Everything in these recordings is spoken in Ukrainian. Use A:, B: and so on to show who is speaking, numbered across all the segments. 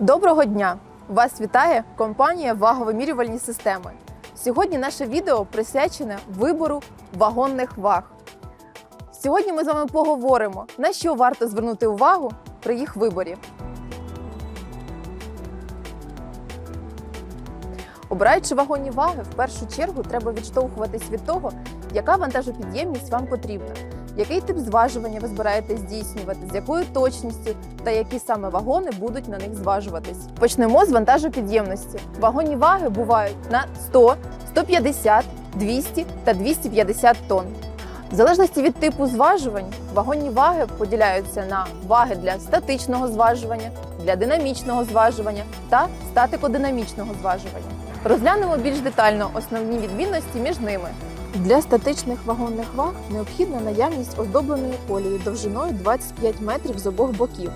A: Доброго дня! Вас вітає компанія Ваговимірювальні системи. Сьогодні наше відео присвячене вибору вагонних ваг. Сьогодні ми з вами поговоримо, на що варто звернути увагу при їх виборі. Обираючи вагонні ваги, в першу чергу треба відштовхуватись від того, яка вантажопідємність вам потрібна, який тип зважування ви збираєтесь здійснювати, з якою точністю та які саме вагони будуть на них зважуватись. Почнемо з вантажопідємності. Вагонні ваги бувають на 100, 150, 200 та 250 тонн. В залежності від типу зважувань, вагонні ваги поділяються на ваги для статичного зважування, для динамічного зважування та статикодинамічного зважування. Розглянемо більш детально основні відмінності між ними. Для статичних вагонних ваг необхідна наявність оздобленої колії довжиною 25 метрів з обох боків.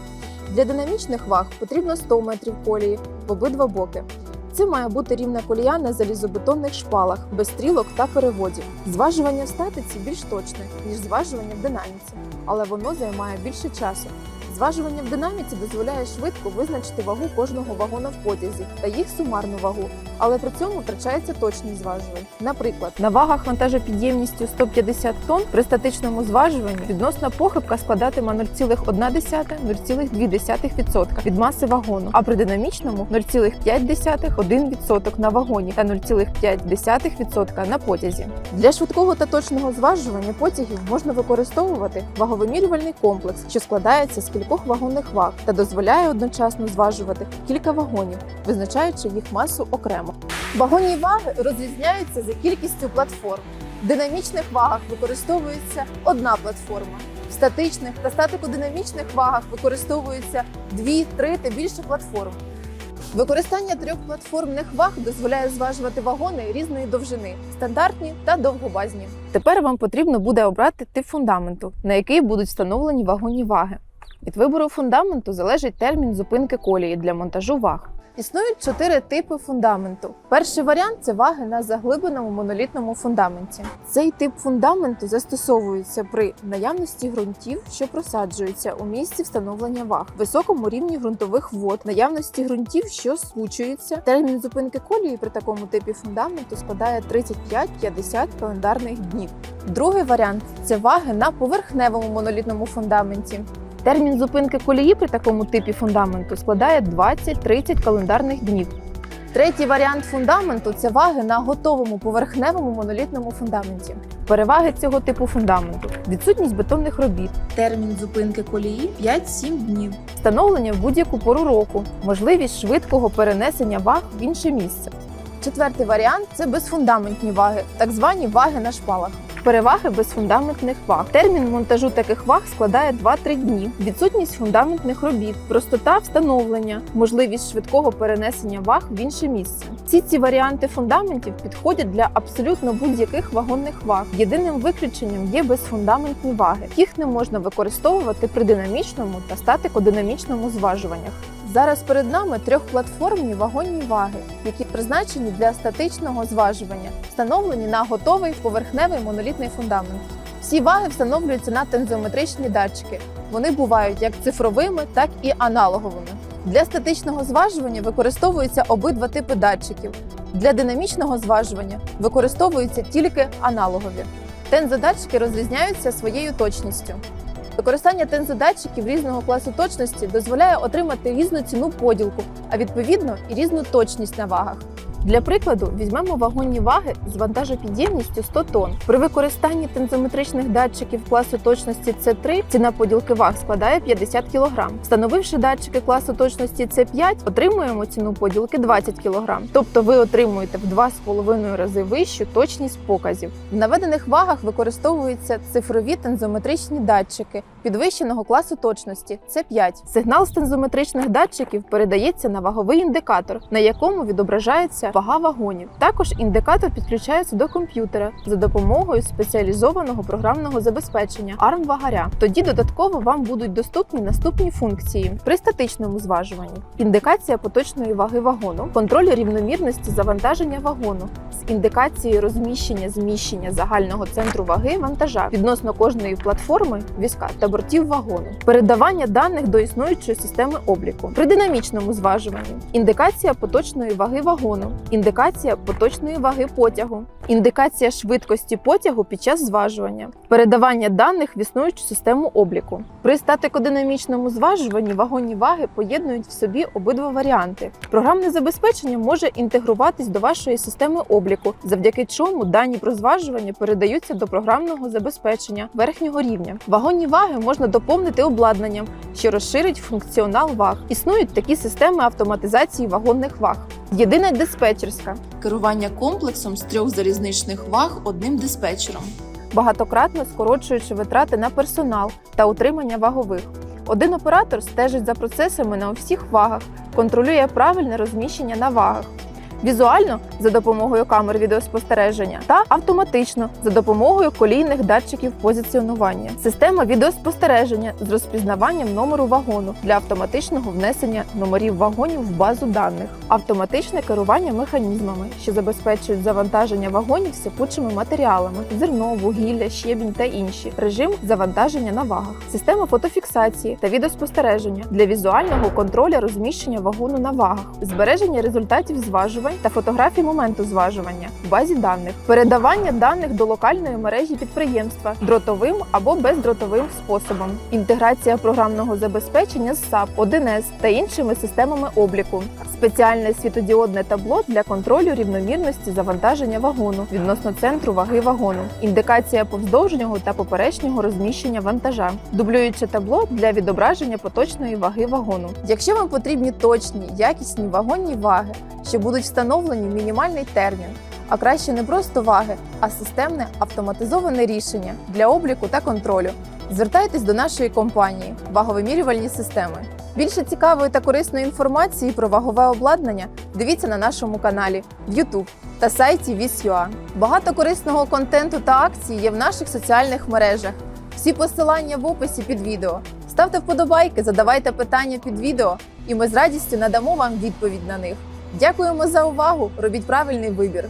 A: Для динамічних ваг потрібно 100 метрів колії в обидва боки. Це має бути рівна колія на залізобетонних шпалах, без стрілок та переводів. Зважування в статиці більш точне, ніж зважування в динаміці, але воно займає більше часу. Зважування в динаміці дозволяє швидко визначити вагу кожного вагона в потязі та їх сумарну вагу, але при цьому втрачається точність зважувань. Наприклад, на вагах вантажопідємністю 150 тонн при статичному зважуванні відносна похибка складатиме 0,1-0,2% від маси вагону, а при динамічному 0,5-1% на вагоні та 0,5% на потязі. Для швидкого та точного зважування потягів можна використовувати ваговимірювальний комплекс, що складається з кількох вагонних ваг та дозволяє одночасно зважувати кілька вагонів, визначаючи їх масу окремо. Вагонні ваги розрізняються за кількістю платформ. В динамічних вагах використовується одна платформа. В статичних та статикодинамічних вагах використовується дві, три та більше платформ. Використання трьох платформних ваг дозволяє зважувати вагони різної довжини стандартні та довгобазні. Тепер вам потрібно буде обрати тип фундаменту, на який будуть встановлені вагонні ваги. Від вибору фундаменту залежить термін зупинки колії для монтажу ваг. Існують чотири типи фундаменту. Перший варіант це ваги на заглибленому монолітному фундаменті. Цей тип фундаменту застосовується при наявності ґрунтів, що просаджуються у місці встановлення ваг, високому рівні ґрунтових вод, наявності ґрунтів, що случуються. Термін зупинки колії при такому типі фундаменту складає 35-50 календарних днів. Другий варіант це ваги на поверхневому монолітному фундаменті. Термін зупинки колії при такому типі фундаменту складає 20-30 календарних днів. Третій варіант фундаменту це ваги на готовому поверхневому монолітному фундаменті. Переваги цього типу фундаменту: відсутність бетонних робіт,
B: Термін зупинки колії 5-7 днів.
A: встановлення в будь-яку пору року, можливість швидкого перенесення ваг в інше місце. Четвертий варіант це безфундаментні ваги, так звані ваги на шпалах. Переваги безфундаментних ваг. Термін монтажу таких ваг складає 2-3 дні. Відсутність фундаментних робіт, простота встановлення, можливість швидкого перенесення ваг в інше місце. Всі ці варіанти фундаментів підходять для абсолютно будь-яких вагонних ваг. Єдиним виключенням є безфундаментні ваги. Їх не можна використовувати при динамічному та статикодинамічному зважуваннях. Зараз перед нами трьохплатформні вагонні ваги, які призначені для статичного зважування, встановлені на готовий поверхневий монолітний фундамент. Всі ваги встановлюються на тензометричні датчики. Вони бувають як цифровими, так і аналоговими. Для статичного зважування використовуються обидва типи датчиків. Для динамічного зважування використовуються тільки аналогові. Тензодатчики розрізняються своєю точністю. Використання тензодатчиків різного класу точності дозволяє отримати різну ціну поділку, а відповідно і різну точність на вагах. Для прикладу, візьмемо вагонні ваги з вантажопідємністю 100 тонн. При використанні тензометричних датчиків класу точності С3 ціна поділки ваг складає 50 кг. Встановивши датчики класу точності С5, отримуємо ціну поділки 20 кг. Тобто ви отримуєте в 2,5 рази вищу точність показів. В наведених вагах використовуються цифрові тензометричні датчики підвищеного класу точності С5. Сигнал з тензометричних датчиків передається на ваговий індикатор, на якому відображається вага вагонів. Також індикатор підключається до комп'ютера за допомогою спеціалізованого програмного забезпечення ARM. Тоді додатково вам будуть доступні наступні функції при статичному зважуванні: індикація поточної ваги вагону, контроль рівномірності завантаження вагону з індикацією розміщення зміщення загального центру ваги вантажа відносно кожної платформи візка та бортів вагону, передавання даних до існуючої системи обліку. При динамічному зважуванні індикація поточної ваги вагону, індикація поточної ваги потягу, індикація швидкості потягу під час зважування, передавання даних в існуючу систему обліку. При статикодинамічному зважуванні вагонні ваги поєднують в собі обидва варіанти. Програмне забезпечення може інтегруватись до вашої системи обліку, завдяки чому дані про зважування передаються до програмного забезпечення верхнього рівня. Вагонні ваги можна доповнити обладнанням, що розширить функціонал ваг. Існують такі системи автоматизації вагонних ваг. Єдина диспетчерська,
B: Керування комплексом з трьох залізничних ваг одним диспетчером.
A: багатократно скорочуючи витрати на персонал та утримання вагових. Один оператор стежить за процесами на всіх вагах, контролює правильне розміщення на вагах. Візуально за допомогою камер відеоспостереження та автоматично за допомогою колійних датчиків позиціонування. Система відеоспостереження з розпізнаванням номеру вагону для автоматичного внесення номерів вагонів в базу даних, автоматичне керування механізмами, що забезпечують завантаження вагонів сипучими матеріалами, зерно, вугілля, щебінь та інші, режим завантаження на вагах, система фотофіксації та відеоспостереження для візуального контролю розміщення вагону на вагах, збереження результатів зважувань та фотографій моменту зважування в базі даних, передавання даних до локальної мережі підприємства дротовим або бездротовим способом, інтеграція програмного забезпечення з SAP, 1С та іншими системами обліку, спеціальне світодіодне табло для контролю рівномірності завантаження вагону відносно центру ваги вагону, індикація повздовжнього та поперечнього розміщення вантажа, дублююче табло для відображення поточної ваги вагону. Якщо вам потрібні точні, якісні вагонні ваги, що будуть встановлені в мінімальний термін, а краще не просто ваги, а системне автоматизоване рішення для обліку та контролю. Звертайтесь до нашої компанії Ваговимірювальні системи. Більше цікавої та корисної інформації про вагове обладнання дивіться на нашому каналі в YouTube та сайті Віс.ua. Багато корисного контенту та акцій є в наших соціальних мережах. Всі посилання в описі під відео. Ставте вподобайки, задавайте питання під відео, і ми з радістю надамо вам відповідь на них. Дякуємо за увагу! Робіть правильний вибір.